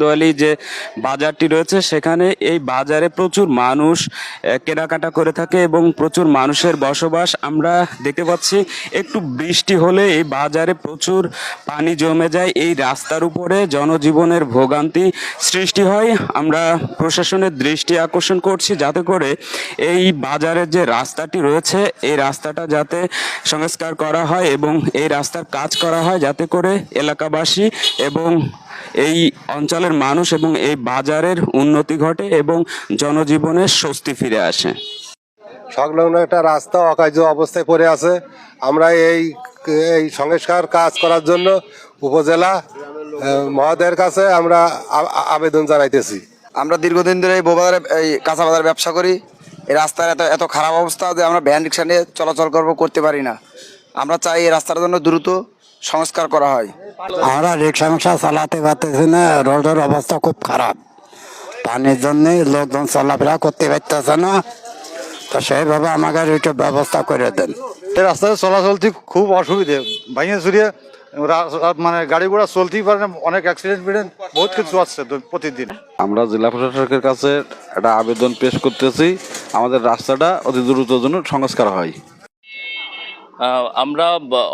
দোয়ালি যে বাজারটি রয়েছে, সেখানে এই বাজারে প্রচুর মানুষ কেনাকাটা করে থাকে এবং প্রচুর মানুষের বসবাস। আমরা দেখতে পাচ্ছি, একটু বৃষ্টি হলে এই বাজারে প্রচুর পানি জমে যায়। এই রাস্তার উপরে জনজীবনের ভোগান্তি সৃষ্টি হয়। আমরা প্রশাসনের দৃষ্টি আকর্ষণ করছি যাতে করে এই বাজারের যে রাস্তাটি রয়েছে, এই রাস্তাটা যাতে সংস্কার করা হয় এবং এই রাস্তার কাজ করা হয় যাতে করে এলাকাবাসী এবং এই অঞ্চলের মানুষ এবং এই বাজারের উন্নতি ঘটে এবং জনজীবনের স্বস্তি ফিরে আসে। সংলগ্ন একটা রাস্তা অকার্য অবস্থায় পড়ে আছে। আমরা এই এই সংস্কার কাজ করার জন্য উপজেলা আহ, মহোদয়ের কাছে আমরা আবেদন জানাইতেছি। আমরা দীর্ঘদিন ধরে এই বোবাজারে এই কাঁচা বাজার ব্যবসা করি। এই রাস্তার এত এত খারাপ অবস্থা যে আমরা ভ্যান রিক্সা নিয়ে চলাচল করব করতে পারি না। আমরা চাই এই রাস্তার জন্য দ্রুত সংস্কার করা হয়। আমরা রিক্সা মিক্সা চালাতে পারতেছি না রোডের অবস্থা খুব খারাপ। পানির জন্যে লোকজন চলাফেরা করতে পারতেছে না তো সেইভাবে আমাকে একটু ব্যবস্থা করে দেন। এই রাস্তায় চলাচলতি খুব অসুবিধে। ভাইয়া চুরিয়ে মানে গাড়ি ঘোড়া চলতেই পারে না অনেক অ্যাক্সিডেন্ট ফিডেন্ট বহুত কিছু আছে তো প্রতিদিন। আমরা জেলা প্রশাসকের কাছে একটা আবেদন পেশ করতেছি। আমাদের রাস্তাটা অতি দ্রুত জন্য সংস্কার হয়। আমরা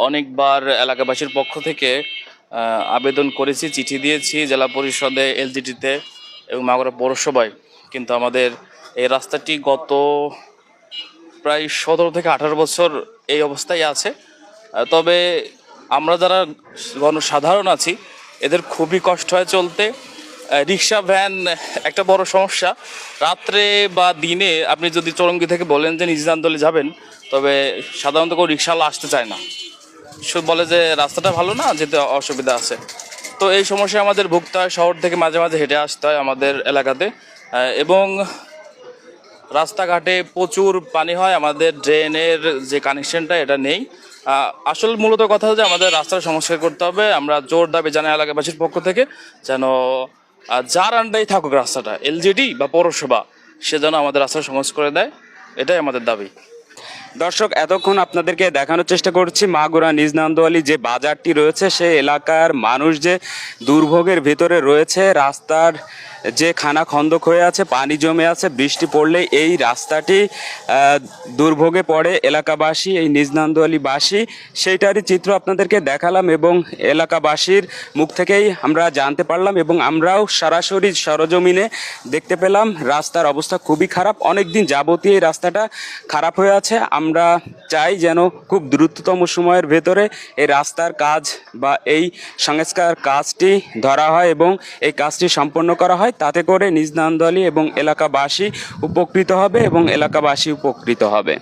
অনেকবার এলাকাবাসীর পক্ষ থেকে আবেদন করেছি, চিঠি দিয়েছি জেলা পরিষদে, এলজিটিতে এবং মাগুরা পৌরসভায়। কিন্তু আমাদের এই রাস্তাটি গত প্রায় সতেরো থেকে আঠারো বছর এই অবস্থায় আছে। তবে আমরা যারা গণসাধারণ আছি, এদের খুবই কষ্ট হয় চলতে। রিক্সা ভ্যান একটা বড় সমস্যা। রাত্রে বা দিনে আপনি যদি চরঙ্গি থেকে বলেন যে নিজদান্দলে যাবেন, তবে সাধারণত কেউ রিক্সাওয়ালা আসতে চায় না। শুধু বলে যে, রাস্তাটা ভালো না, যেতে অসুবিধা আছে। তো এই সমস্যায় আমাদের ভুগতে হয়, শহর থেকে মাঝে মাঝে হেঁটে আসতে হয় আমাদের এলাকাতে। এবং রাস্তাঘাটে প্রচুর পানি হয়, আমাদের ড্রেনের যে কানেকশনটা, এটা নেই। আসল মূলত কথা হচ্ছে আমাদের রাস্তার সংস্কার করতে হবে। আমরা জোর দাবি জানাই এলাকাবাসীর পক্ষ থেকে যেন আহ, যার আন্ডাই থাকুক রাস্তাটা এলজিডি বা পৌরসভা সে যেন আমাদের রাস্তা সমাজ করে দেয় এটাই আমাদের দাবি। দর্শক এতক্ষণ আপনাদেরকে দেখানোর চেষ্টা করছি মাগুরা নিজনান্দোয়ালি যে বাজারটি রয়েছে সে এলাকার মানুষ যে দুর্ভোগের ভিতরে রয়েছে রাস্তার যে খানা খন্দক হয়ে আছে, পানি জমে আছে, বৃষ্টি পড়লে এই রাস্তাটি দুর্ভোগে পড়ে এলাকাবাসী, এই নিজনান্দোয়ালিবাসী। সেইটারই চিত্র আপনাদেরকে দেখালাম এবং এলাকাবাসীর মুখ থেকেই আমরা জানতে পারলাম এবং আমরাও সরাসরি সরজমিনে দেখতে পেলাম, রাস্তার অবস্থা খুবই খারাপ। অনেক দিন যাবতীয় এই রাস্তাটা খারাপ হয়ে আছে। আমরা চাই যেন খুব দ্রুততম সময়ের ভেতরে এই রাস্তার কাজ বা এই সংস্কার কাজটি ধরা হয় এবং এই কাজটি সম্পন্ন করা হয় তাতে করে নিজ নান্দলি এবং এলাকাবাসী উপকৃত হবে এবং এলাকাবাসী উপকৃত হবে।